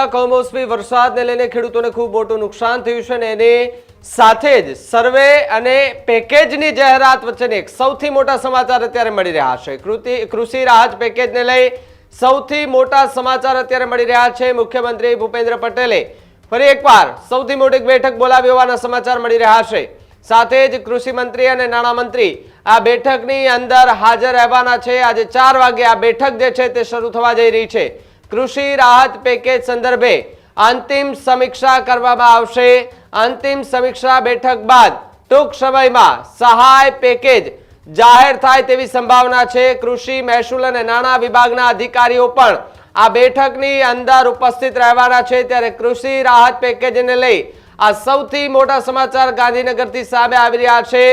આવેલા કમોસમી વરસાદને લઈને ખેડૂતોને ખૂબ મોટું નુકસાન થયું છે અને એની સાથે જ સર્વે અને પેકેજની જાહેરાત વચ્ચેની એક સૌથી મોટા સમાચાર અત્યારે મળી રહ્યા છે. કૃતિ, કૃષિ રાહત પેકેજને લઈ સૌથી મોટા સમાચાર અત્યારે મળી રહ્યા છે. મુખ્યમંત્રી ભૂપેન્દ્ર પટેલે ફરી એકવાર સૌથી મોટી બેઠક બોલાવી હોવાના સમાચાર મળી રહ્યા છે. સાથે જ કૃષિ મંત્રી અને નાણામંત્રી આ બેઠકની અંદર હાજર રહેવાના છે. આજે ચાર વાગે આ બેઠક જે છે તે શરૂ થવા જઈ રહી છે. કૃષિ રાહત પેકેજ સંદર્ભે અંતિમ સમીક્ષા કરવામાં આવશે. અંતિમ સમીક્ષા બેઠક બાદ ટૂંક સમયમાં સહાય પેકેજ જાહેર થાય તેવી સંભાવના છે. કૃષિ, મહેસૂલ અને નાણાં વિભાગના અધિકારીઓ પણ આ બેઠકની અંદર ઉપસ્થિત રહેવાના છે. ત્યારે કૃષિ રાહત પેકેજને લઈ આ સૌથી મોટા સમાચાર ગાંધીનગરથી સામે આવી રહ્યા છે.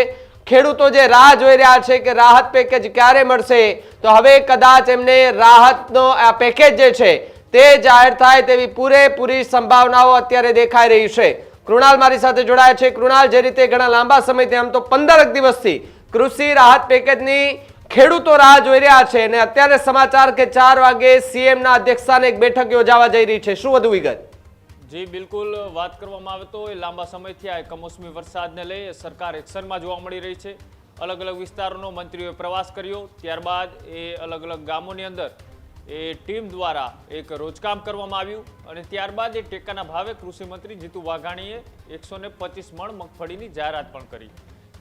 ખેડૂતો જે રાહ જોઈ રહ્યા છે કે રાહત પેકેજ ક્યારે મળશે, તો હવે કદાચ એમને રાહતનો આ પેકેજ જે છે તે જાહેર થાય તેવી પૂરેપૂરી સંભાવનાઓ અત્યારે દેખાઈ રહી છે. કૃણાલ મારી સાથે જોડાયા છે. કૃણાલ, જે રીતે ઘણા લાંબા સમયથી, આમ તો પંદર દિવસથી કૃષિ રાહત પેકેજની ખેડૂતો રાહ જોઈ રહ્યા છે અને અત્યારે સમાચાર કે ચાર વાગે સીએમના અધ્યક્ષસ્થાને એક બેઠક યોજાવા જઈ રહી છે. શું વધુ વિગત? જી, બિલકુલ. વાત કરવામાં આવે તો એ લાંબા સમયથી આ કમોસમી વરસાદને લઈ સરકાર એક્શનમાં જોવા મળી રહી છે. અલગ અલગ વિસ્તારોનો મંત્રીઓએ પ્રવાસ કર્યો. ત્યારબાદ એ અલગ અલગ ગામોની અંદર એ ટીમ દ્વારા એક રોજકામ કરવામાં આવ્યું અને ત્યારબાદ એ ટેકાના ભાવે કૃષિમંત્રી જીતુ વાઘાણીએ એકસો ને પચીસ મણ મગફળીની જાહેરાત પણ કરી.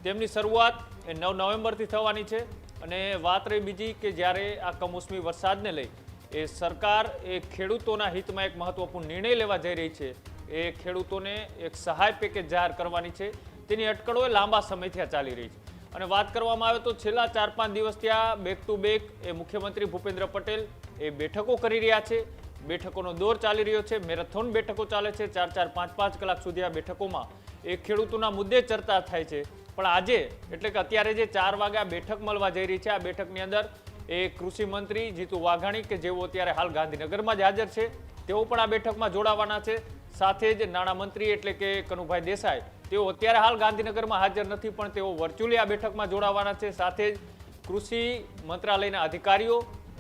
તેમની શરૂઆત એ નવ નવેમ્બરથી થવાની છે અને વાત રહી બીજી કે જ્યારે આ કમોસમી વરસાદને લઈ એ સરકાર એ ખેડૂતોના હિતમાં એક મહત્વપૂર્ણ નિર્ણય લેવા જઈ રહી છે. એ ખેડૂતોને એક સહાય પેકેજ જાહેર કરવાની છે. તેની અટકળો લાંબા સમયથી ચાલી રહી છે. અને વાત કરવામાં આવે તો છેલ્લા ચાર પાંચ દિવસથી આ બેક ટુ બેક એ મુખ્યમંત્રી ભૂપેન્દ્ર પટેલ એ બેઠકો કરી રહ્યા છે. બેઠકોનો દોર ચાલી રહ્યો છે. મેરેથોન બેઠકો ચાલે છે. ચાર ચાર પાંચ પાંચ કલાક સુધી આ બેઠકોમાં એ ખેડૂતોના મુદ્દે ચર્ચા થાય છે. પણ આજે, એટલે કે અત્યારે જે ચાર વાગે બેઠક મળવા જઈ રહી છે, આ બેઠકની અંદર એ કૃષિ મંત્રી જીતુ વાઘાણી કે જેઓ અત્યારે હાલ ગાંધીનગરમાં જ હાજર છે, તેઓ પણ આ બેઠકમાં જોડાવાના છે. સાથે જ નાણામંત્રી એટલે કે કનુભાઈ દેસાઈ, તેઓ અત્યારે હાલ ગાંધીનગરમાં હાજર નથી, પણ તેઓ વર્ચ્યુઅલી આ બેઠકમાં જોડાવાના છે. સાથે જ કૃષિ મંત્રાલયના અધિકારીઓ,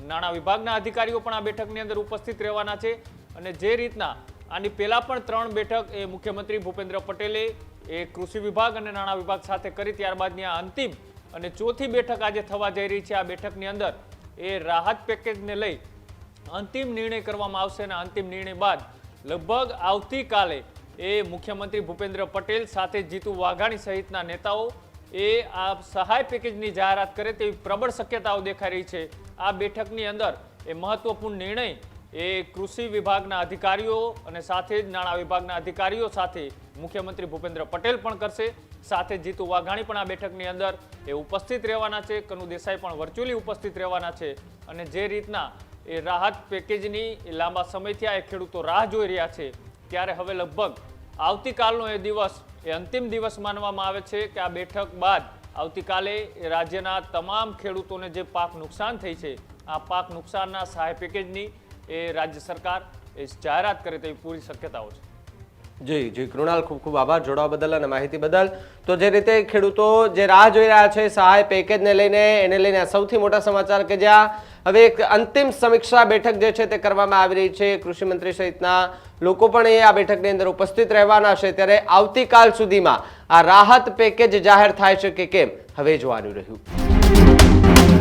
નાણાં વિભાગના અધિકારીઓ પણ આ બેઠકની અંદર ઉપસ્થિત રહેવાના છે. અને જે રીતના આની પહેલાં પણ ત્રણ બેઠક એ મુખ્યમંત્રી ભૂપેન્દ્ર પટેલે એ કૃષિ વિભાગ અને નાણાં વિભાગ સાથે કરી, ત્યારબાદની આ અંતિમ અને ચોથી બેઠક આજે થવા જઈ રહી છે. આ બેઠકની અંદર એ રાહત પેકેજને લઈ અંતિમ નિર્ણય કરવામાં આવશે અને અંતિમ નિર્ણય બાદ લગભગ આવતીકાલે એ મુખ્યમંત્રી ભૂપેન્દ્ર પટેલ સાથે જીતુ વાઘાણી સહિતના નેતાઓ એ આ સહાય પેકેજની જાહેરાત કરે તેવી પ્રબળ શક્યતાઓ દેખાઈ રહી છે. આ બેઠકની અંદર એ મહત્વપૂર્ણ નિર્ણય એ કૃષિ વિભાગના અધિકારીઓ અને સાથે જ નાણાં વિભાગના અધિકારીઓ સાથે મુખ્યમંત્રી ભૂપેન્દ્ર પટેલ પણ કરશે. સાથે જીતુ વાઘાણી પણ આ બેઠકની અંદર એ ઉપસ્થિત રહેવાના છે. કનુ દેસાઈ પણ વર્ચ્યુઅલી ઉપસ્થિત રહેવાના છે. અને જે રીતના એ રાહત પેકેજની લાંબા સમયથી આ ખેડૂતો રાહ જોઈ રહ્યા છે, ત્યારે હવે લગભગ આવતીકાલનો એ દિવસ એ અંતિમ દિવસ માનવામાં આવે છે કે આ બેઠક બાદ આવતીકાલે રાજ્યના તમામ ખેડૂતોને જે પાક નુકસાન થઈ છે, આ પાક નુકસાનના સહાય પેકેજની એ રાજ્ય સરકાર એ જાહેરાત કરે તેવી પૂરી શક્યતાઓ છે. જી જી. કૃણાલ, ખૂબ ખૂબ આભાર જોડવા બદલ અને માહિતી બદલ. તો જે રીતે ખેડૂતો જે રાહ જોઈ રહ્યા છે, સહાય પેકેજને લઈને, એને લઈને સૌથી મોટા સમાચાર કે જ્યાં હવે એક અંતિમ સમીક્ષા બેઠક જે છે તે કરવામાં આવી રહી છે. કૃષિમંત્રી સહિતના લોકો પણ એ આ બેઠકની અંદર ઉપસ્થિત રહેવાના છે. ત્યારે આવતીકાલ સુધીમાં આ રાહત પેકેજ જાહેર થાય છે કે કેમ? હવે જોવાનું રહ્યું.